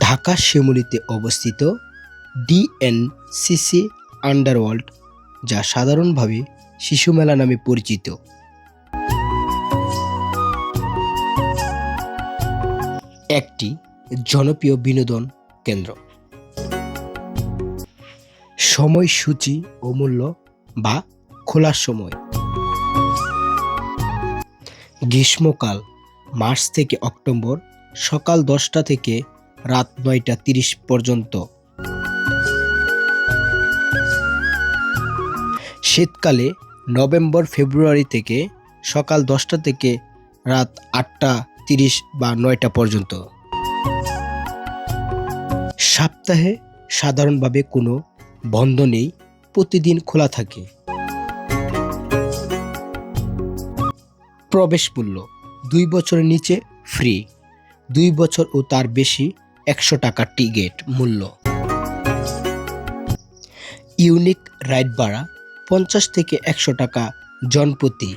ঢাকা শিমুলিতে অবস্থিত DNCC underworld, যা সাধারণভাবে শিশু মেলা নামে পরিচিত। একটি জনপ্রিয় বিনোদন কেন্দ্র। সময়সূচি ও মূল্য বা খোলার সময়। গ্রীষ্মকাল, মার্চ থেকে অক্টোবর, সকাল দশটা থেকে রাত নয়টা তিরিশ পর্যন্ত। শীতকালে নভেম্বর, ফেব্রুয়ারি থেকে সকাল দশটা থেকে রাত আটটা তিরিশ বা নয়টা পর্যন্ত। সপ্তাহে সাধারণভাবে কোনো বন্ধ নেই, প্রতিদিন খোলা থাকে। প্রবেশ মূল্য দুই বছরের নিচে ফ্রি দুই বছর ও তার বেশি একশো টাকা টিকিট মূল্য। ইউনিক রাইড ভাড়া পঞ্চাশ থেকে একশো টাকা জনপ্রতি।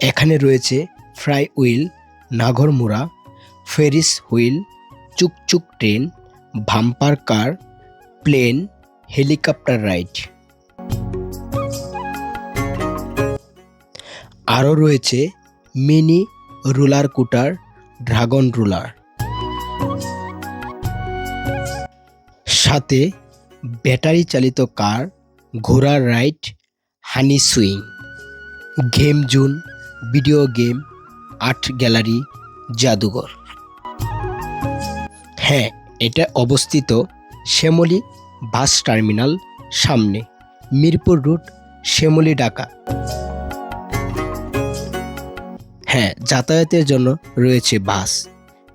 এখানে রয়েছে ফ্রাই হুইল, নাগরমোড়া, ferris wheel, চুকচুক train bumper car, plane, helicopter ride. আরও রয়েছে mini roller coaster dragon roller. সাথে ব্যাটারি চালিত কার ঘোড়ার ride, honey swing. Game zone, video game, art gallery, জাদুঘর। হ্যাঁ এটা অবস্থিত শ্যামলি বাস টার্মিনাল সামনে, মিরপুর রুট, শ্যামলি ঢাকা। হ্যাঁ যাতায়াতের জন্য রয়েছে বাস।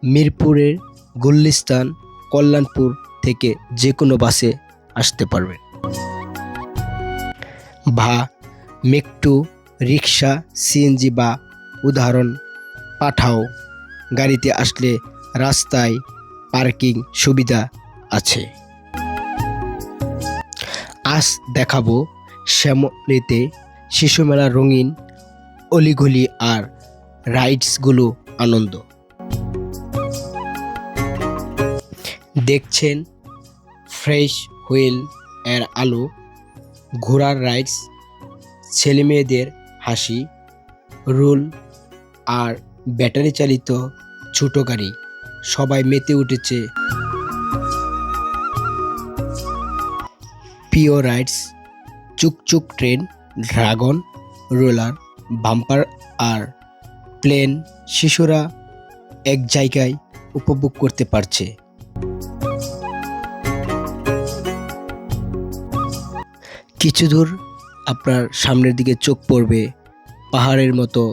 মিরপুরের গুল্লিস্তান, কল্যাণপুর থেকে যে কোনো বাসে আসতে পারবেন বা মেকটু রিক্সা সিএনজি বা উদাহরণ পাঠাও। গাড়িতে আসলে রাস্তায় পার্কিং সুবিধা আছে। আজ দেখাবো শ্যামলিতে শিশু মেলার রঙিন, অলিগলি আর রাইডসগুলো আনন্দ। দেখছেন ফ্রেশ হুইল এর আলো, ঘোড়ার রাইডস, ছেলেমেয়েদের হাসি, রুল আর ব্যাটারি চালিত ছোটো গাড়ি, সবাই মেতে উঠেছে। পিও রাইডস, চুকচুক ট্রেন, ড্রাগন, রোলার, বাম্পার আর প্লেন শিশুরা এক জায়গায় উপভোগ করতে পারছে। কিছু দূর আপনার সামনের দিকে চোখ পড়বে, পাহাড়ের মতো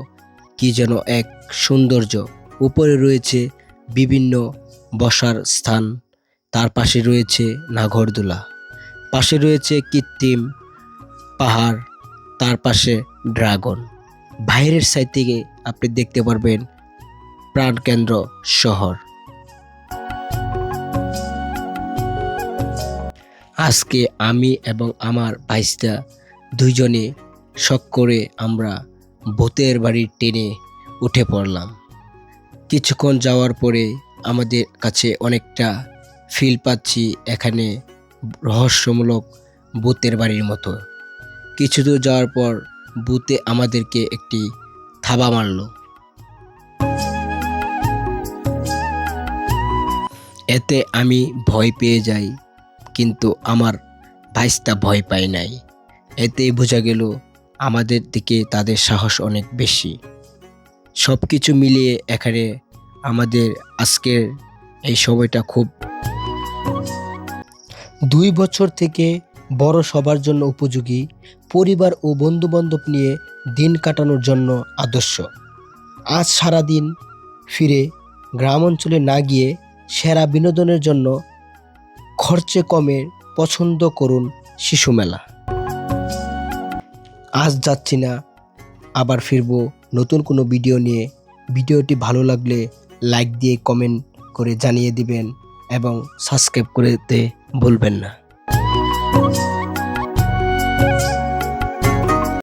কি যেন এক সৌন্দর্য। উপরে রয়েছে বিভিন্ন বসার স্থান, তার পাশে রয়েছে নাগরদোলা, পাশে রয়েছে কৃত্রিম পাহাড়, তার পাশে ড্রাগন। বাইরের সাইড থেকে আপনি দেখতে পারবেন প্রাণকেন্দ্র শহর। আজকে আমি এবং আমার ভাইস্তা দুইজনে শখ করে আমরা ভূতের বাড়ির ট্রেনে উঠে পড়লাম। কিছুক্ষণ যাওয়ার পরে আমাদের কাছে অনেকটা ফিল পাচ্ছি এখানে রহস্যমূলক ভূতের বাড়ির মতো। কিছু দূর যাওয়ার পর ভূতে আমাদেরকে একটি থাবা মারলো। এতে আমি ভয় পেয়ে যাই, কিন্তু আমার ভাইস্তা ভয় পায় নাই। এতেই বোঝা গেল আমাদের দিকে তাদের সাহস অনেক বেশি। সব কিছু মিলিয়ে এখানে আমাদের আজকের এই সময়টা খুব দুই বছর থেকে বড় সবার জন্য উপযোগী, পরিবার ও বন্ধুবান্ধব নিয়ে দিন কাটানোর জন্য আদর্শ। আজ সারাদিন ফিরে গ্রাম অঞ্চলে না গিয়ে সেরা বিনোদনের জন্য খরচে কমে পছন্দ করুন শিশু মেলা। আজ যাচ্ছি না, আবার ফিরবো নতুন কোনো ভিডিও নিয়ে। ভিডিওটি ভালো লাগলে লাইক দিয়ে কমেন্ট করে জানিয়ে দিবেন এবং সাবস্ক্রাইব করতে ভুলবেন না।